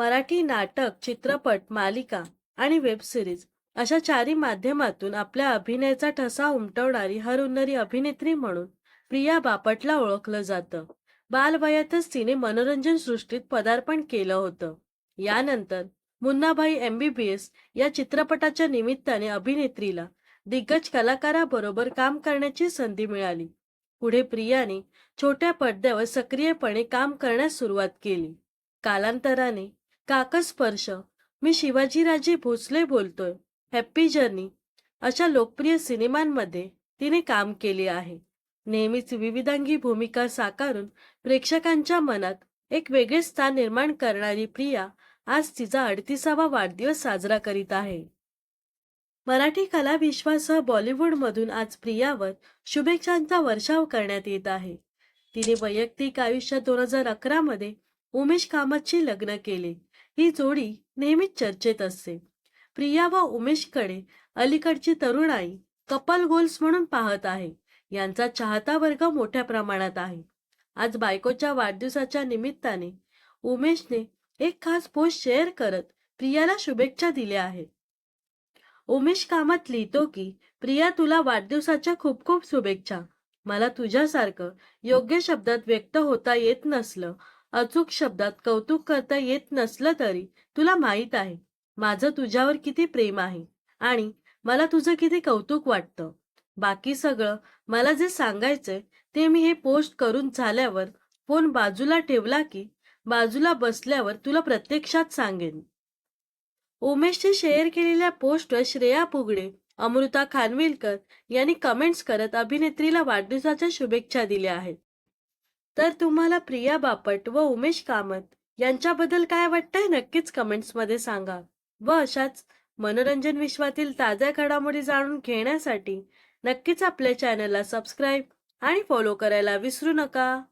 मराठी नाटक चित्रपट मालिका आणि वेब सिरीज अशा चारी माध्यमातून आपल्या अभिनयाचा ठसा उमटवणारी हरहुन्नरी अभिनेत्री म्हणून प्रिया बापटला ओळखलं जातं. बालवयातच तिने मनोरंजन सृष्टीत पदार्पण केलं होतं. यानंतर मुन्नाभाई एमबीबीएस या चित्रपटाच्या निमित्ताने अभिनेत्रीला दिग्गज कलाकाराबरोबर काम करण्याची संधी मिळाली. पुढे प्रियाने छोट्या पडद्यावर सक्रियपणे काम करण्यास सुरुवात केली. कालांतराने काकस्पर्श मी शिवाजीराजे भोसले बोलतोय. हॅप्पी जर्नी अशा लोकप्रिय सिनेमांमध्ये तिने काम केले आहे. नेहमीच विविधांगी भूमिका साकारून प्रेक्षकांच्या मनात एक वेगळे स्थान निर्माण करणारी प्रिया आज तिचा अडतीसावा वाढदिवस साजरा करीत आहे. मराठी कला विश्वासह बॉलिवूडमधून आज प्रियावर शुभेच्छांचा वर्षाव करण्यात येत आहे. तिने वैयक्तिक आयुष्यात दोन हजार अकरामध्ये उमेश कामतशी लग्न केले. ही जोडी नेहमीच चर्चेत असते. प्रिया व उमेशकडे अलीकडची तरुणाई कपल गोल्स म्हणून पाहत आहे. यांचा चाहता वर्ग मोठ्या प्रमाणात आहे. आज बायकोच्या वाढदिवसाच्या निमित्ताने उमेशने एक खास पोस्ट शेअर करत प्रियाला शुभेच्छा दिल्या आहेत. उमेश कामत लिहितो की प्रिया तुला वाढदिवसाच्या खूप खूप शुभेच्छा. मला तुझ्यासारखं योग्य शब्दात व्यक्त होता येत नसलं अचूक शब्दात कौतुक करता येत नसलं तरी तुला माहीत आहे माझं तुझ्यावर किती प्रेम आहे आणि मला तुझं किती कौतुक वाटतं. बाकी सगळं मला जे सांगायचंय ते मी हे पोस्ट करून झाल्यावर फोन बाजूला ठेवला की बाजूला बसल्यावर तुला प्रत्यक्षात सांगेन. उमेशने शेअर केलेल्या पोस्टवर श्रेया पुगडे अमृता खानविलकर यांनी कमेंट्स करत अभिनेत्रीला वाढदिवसाच्या शुभेच्छा दिल्या आहेत. तर तुम्हाला प्रिया बापट व उमेश कामत यांच्याबद्दल काय वाटतंय नक्कीच कमेंट्समध्ये सांगा. व अशाच मनोरंजन विश्वातील ताज्या घडामोडी जाणून घेण्यासाठी नक्कीच आपल्या चॅनलला सबस्क्राईब आणि फॉलो करायला विसरू नका.